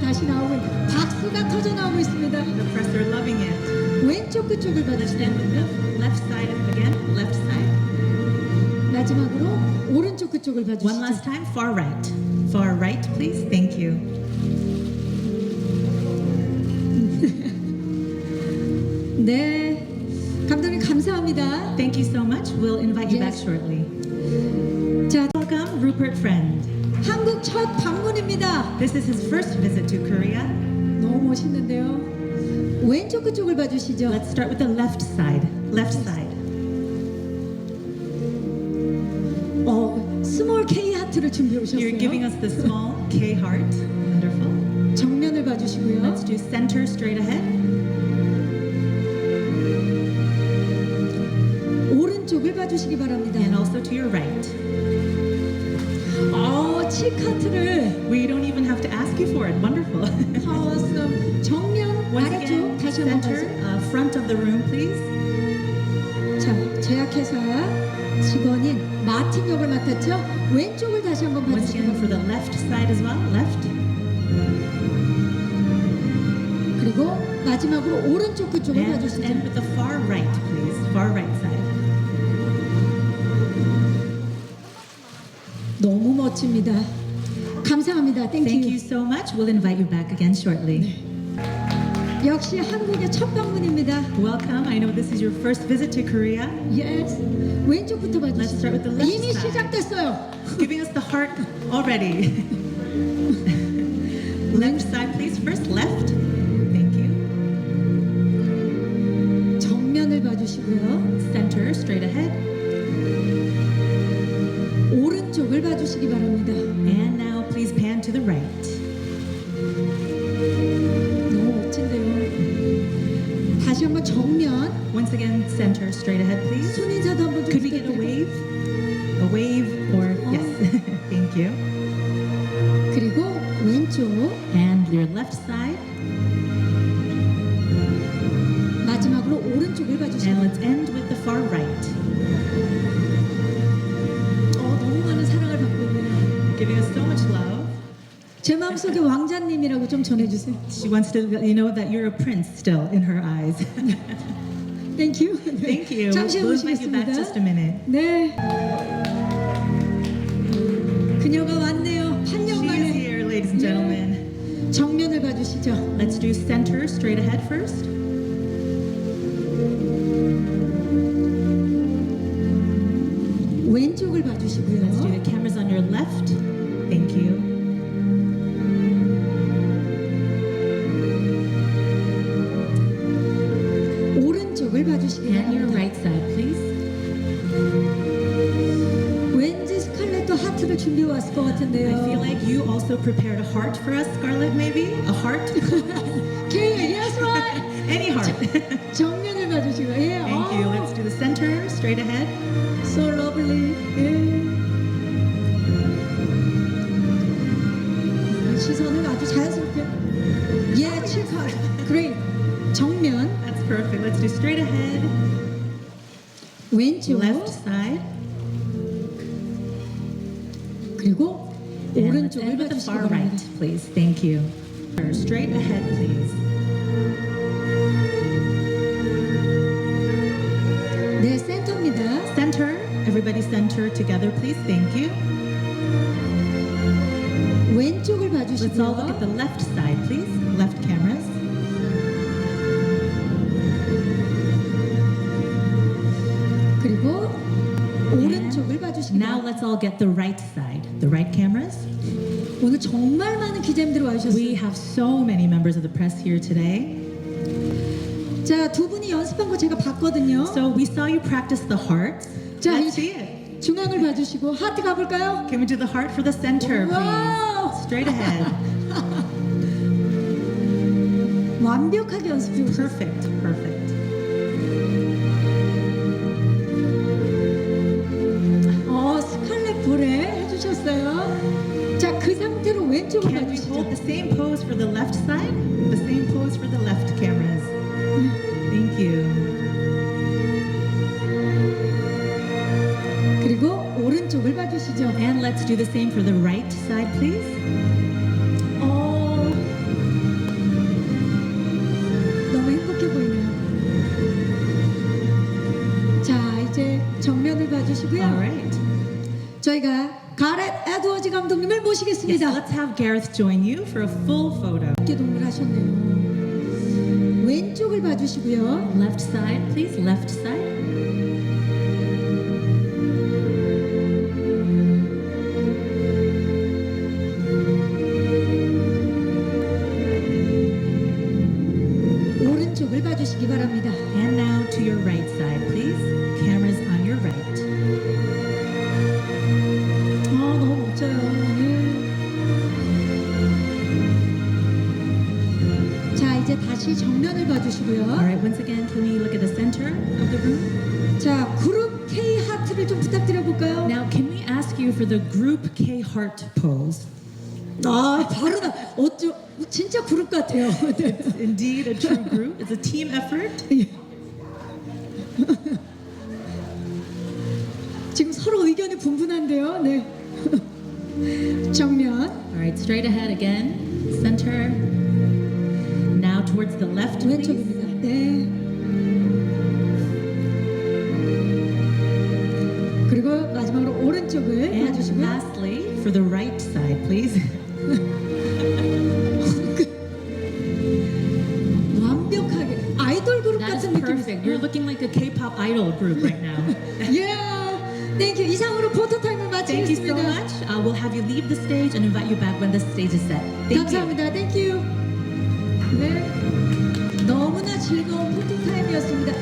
다시 나오고 있- 박수가 터져 나오고 있습니다. The press are loving it. 왼쪽 그쪽을 Let's 봐주시면 end with the left side again. Left side. 마지막으로 오른쪽 그쪽을 One 봐주시죠. last time. Far right. Far right, please. Thank you. 네, 감독님 감사합니다. Thank you so much. We'll invite you back Yes. shortly. 자, Welcome, Rupert Friend. 한국 첫 방문입니다. This is his first visit to Korea. 너무 멋있는데요. 왼쪽 그쪽을 봐주시죠. Let's start with the left side. Left side. 어, 스몰 K 하트를 준비해 You're giving 오셨어요. us the small K heart. Wonderful. 정면을 봐주시고요. Let's do center straight ahead. 오른쪽을 봐주시기 바랍니다. And also to your right. 어, 치 카트를 We don't even have to ask you for it. Wonderful. awesome. 정면 Once 아래쪽 again, 다시 한번 center, 봐주세요. uh, front of the room, please. 자, 제약회사 직원인 마틴 역을 맡았죠. 왼쪽을 다시 한번 Once 봐주시기 again for the 바랍니다. left side as well. Left. 그리고 마지막으로 오른쪽 그쪽을 And 봐주시죠. end with the far right, please. Far right side. 멋집니다. 감사합니다. Thank 땡큐. you so much. We'll invite you back again shortly. 역시 한국의 첫 방문입니다. Welcome. I know this is your first visit to Korea. Yes. 왼쪽부터 Let's start with the 봐주시죠. left 이미 side. 시작됐어요. Giving us the heart already. left side, please. First left. Thank you. 정면을 봐주시고요. Center, straight ahead. 오른쪽을 봐주시기 바랍니다. And now please pan to the right. 너무 멋진데요. 다시 한번 정면. Once again, center, straight ahead, please. 손 인사도 한번 좀 Could we get a 부탁드릴게요. wave? A wave or yes. Thank you. 그리고 왼쪽 And your left side. 마지막으로 오른쪽을 And 봐주시고 let's end with the far right. Giving us so much love. 제 마음속에 왕자님이라고 좀 전해주세요. She wants to let you know that you're a prince still in her eyes. 땡큐. Thank you. 잠시 We'll invite you back just a 모시겠습니다. minute. 네. 그녀가 왔네요. 8년 She is 만에 here, ladies and gentlemen. 정면을 봐주시죠. Let's do center, straight ahead first. 왼쪽을 Let's do 봐주시고요. the cameras on your left. Thank you. 오른쪽을 봐주시기 And your 바랍니다. right side, please. 왠지 스칼렛도 하트를 준비해 왔을 것 I feel 같은데요. like you also prepared a heart for us, Scarlett, maybe? A heart? K, yes, right. Any heart. 정면을 봐주시고, 예. Thank you. Let's do the center, straight ahead. So lovely. 예. 시선을 아주 자연스럽게. 예, 칠카. Great. 정면, That's perfect. Let's do straight ahead, 왼쪽, left side, 그리고 and let's 오른쪽을 end with the 봐주시기 far right, 바랍니다. please. Thank you. Straight ahead, please. 네, 센터입니다. Center. Everybody center together, please. Thank you. 왼쪽을 Let's all look at the 봐주시고요. left side, please. Left cameras. 그리고 오른쪽을 봐주시기 Now 바랍니다. let's all get the right side. The right cameras. 오늘 정말 많은 기자님들이 We 와주셨어요. have so many members of the press here today. 자, 두 분이 연습한 거 제가 봤거든요. So we saw you practice the heart. 자, Let's 이제 see it. 중앙을 봐주시고 하트 가볼까요? Can we do the heart for the center, please? 와우! Straight ahead. 완벽하게 연습해 오셨어요. Perfect, perfect. 어, 스칼렛 볼에 해주셨어요. 자, 그 상태로 왼쪽을 Can we 봐주시죠. hold the same pose for the left side? The same pose for the left cameras. Thank you. still. And let's do the same for the right side, please. Oh. 너무 보이네요. 자, 이제 정면을 봐주시고요. All right. 저희가 감독님을 Yes, 모시겠습니다. let's have Gareth join you for a full photo. 왼쪽을 봐주시고요. Left side, please. Left side. 다시 정면을 All 봐주시고요. right, once again, can we look at the center of the room? 자 그룹 K 하트를 좀 부탁드려 볼까요? Now, can we ask you for the group K heart pose? 아 바로 나 어쩌 진짜 그룹 같아요. 네. Indeed, a true group. It's a team effort. 지금 서로 의견이 분분한데요. 네. 정면. All right, straight ahead again. Center. Now towards the left, please. 왼쪽입니다. 네. 그리고 마지막으로 오른쪽을 And 봐주시고요. lastly, for the right side, please. 완벽하게 아이돌 그룹 That is 같은 perfect. You're 느낌이에요. looking like a K-pop idol group right now. 예. 땡큐. 이상으로 포토 타임을 Thank you so 마치겠습니다. much. Uh, we'll have you leave the stage and invite you back when the stage is set. Thank you. 감사합니다. 땡큐. 네. 즐거운 포토 타임이었습니다.